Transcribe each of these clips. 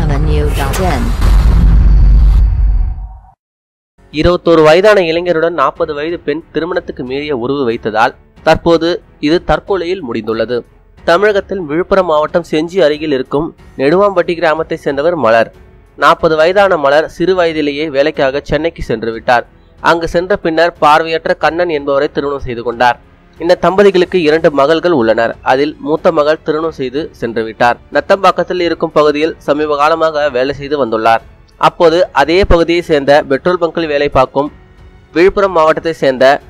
tamilcinemanew.in இருபத்தோரு வயதான இளைஞருடன் நாற்பது வயது பெண் திருமணத்துக்கு மீறிய உறவு வைத்ததால் தற்போது இது தற்கொலையில் முடிந்துள்ளது. தமிழகத்தில் விழுப்புரம் மாவட்டம் செஞ்சி அருகில் இருக்கும் நெடுவாம்பட்டி கிராமத்தை சேர்ந்தவர் மலர். நாற்பது வயதான மலர் சிறு வயதிலேயே வேலைக்காக சென்னைக்கு சென்று விட்டார். அங்கு சென்ற பின்னர் பார்வையற்ற கண்ணன் என்பவரை திருமணம் செய்து கொண்டார். இந்த தம்பதிகளுக்கு இரண்டு மகள்கள் உள்ளனர். அதில் மூத்த மகள் திருமணம் செய்து சென்று விட்டார். நத்தம்பாக்கத்தில் இருக்கும் பகுதியில் சமீப காலமாக வேலை செய்து வந்துள்ளார். அப்போது அதே பகுதியை சேர்ந்த பெட்ரோல் பங்கில் வேலை பார்க்கும் விழுப்புரம் மாவட்டத்தை சேர்ந்த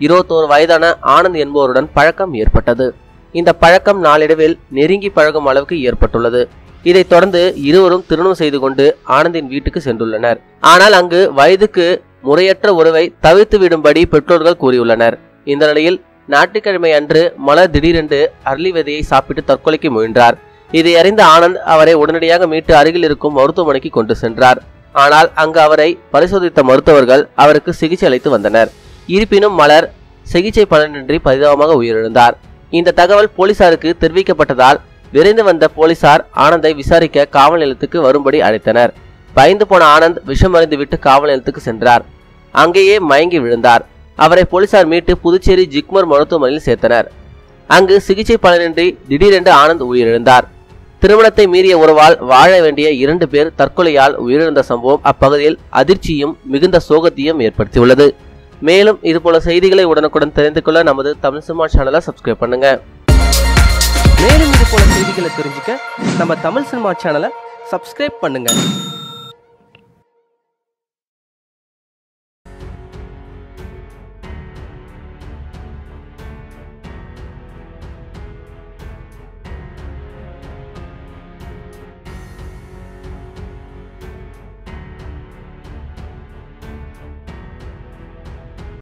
இருபத்தோரு வயதான ஆனந்த் என்பவருடன் பழக்கம் ஏற்பட்டது. இந்த பழக்கம் நாளடைவில் நெருங்கி பழகும் அளவுக்கு ஏற்பட்டுள்ளது. இதைத் தொடர்ந்து இருவரும் திருமணம் செய்து கொண்டு ஆனந்தின் வீட்டுக்கு சென்றுள்ளனர். ஆனால் அங்கு வயதுக்கு முறையற்ற உறவை தவிர்த்து விடும்படி பெற்றோர்கள் கூறியுள்ளனர். இந்த நிலையில் ஞாயிற்றுக்கிழமை அன்று மலர் திடீரென்று அரளி விதையை சாப்பிட்டு தற்கொலைக்கு முயன்றார். இதை அறிந்த ஆனந்த் அவரை உடனடியாக மீட்டு அருகில் இருக்கும் மருத்துவமனைக்கு கொண்டு சென்றார். ஆனால் அங்கு அவரை பரிசோதித்த மருத்துவர்கள் அவருக்கு சிகிச்சை அளித்து வந்தனர். இருப்பினும் மலர் சிகிச்சை பலனின்றி பரிதாபமாக உயிரிழந்தார். இந்த தகவல் போலீசாருக்கு தெரிவிக்கப்பட்டதால் விரைந்து வந்த போலீசார் ஆனந்தை விசாரிக்க காவல் நிலையத்துக்கு வரும்படி அழைத்தனர். பயந்து போன ஆனந்த் விஷம் அறிந்துவிட்டு காவல் நிலையத்துக்கு சென்றார். அங்கேயே மயங்கி விழுந்தார். அவரை போலீசார் மீட்டு புதுச்சேரி ஜிக்மர் மருத்துவமனையில் சேர்த்தனர். அங்கு சிகிச்சை பலனின்றி திடீரென்று ஆனந்த் உயிரிழந்தார். திருமணத்தை மீறிய உறவால் வாழ வேண்டிய இரண்டு பேர் தற்கொலையால் உயிரிழந்த சம்பவம் அப்பகுதியில் அதிர்ச்சியும் மிகுந்த சோகத்தையும் ஏற்படுத்தியுள்ளது. மேலும் இதுபோல செய்திகளை உடனுக்குடன் தெரிந்து கொள்ள நமது தமிழ் சினிமா சேனலை சப்ஸ்கிரைப் பண்ணுங்க. மேலும் இதுபோல செய்திகளை தெரிஞ்சுக்க நம்ம தமிழ் சினிமா சேனலை சப்ஸ்கிரைப் பண்ணுங்க.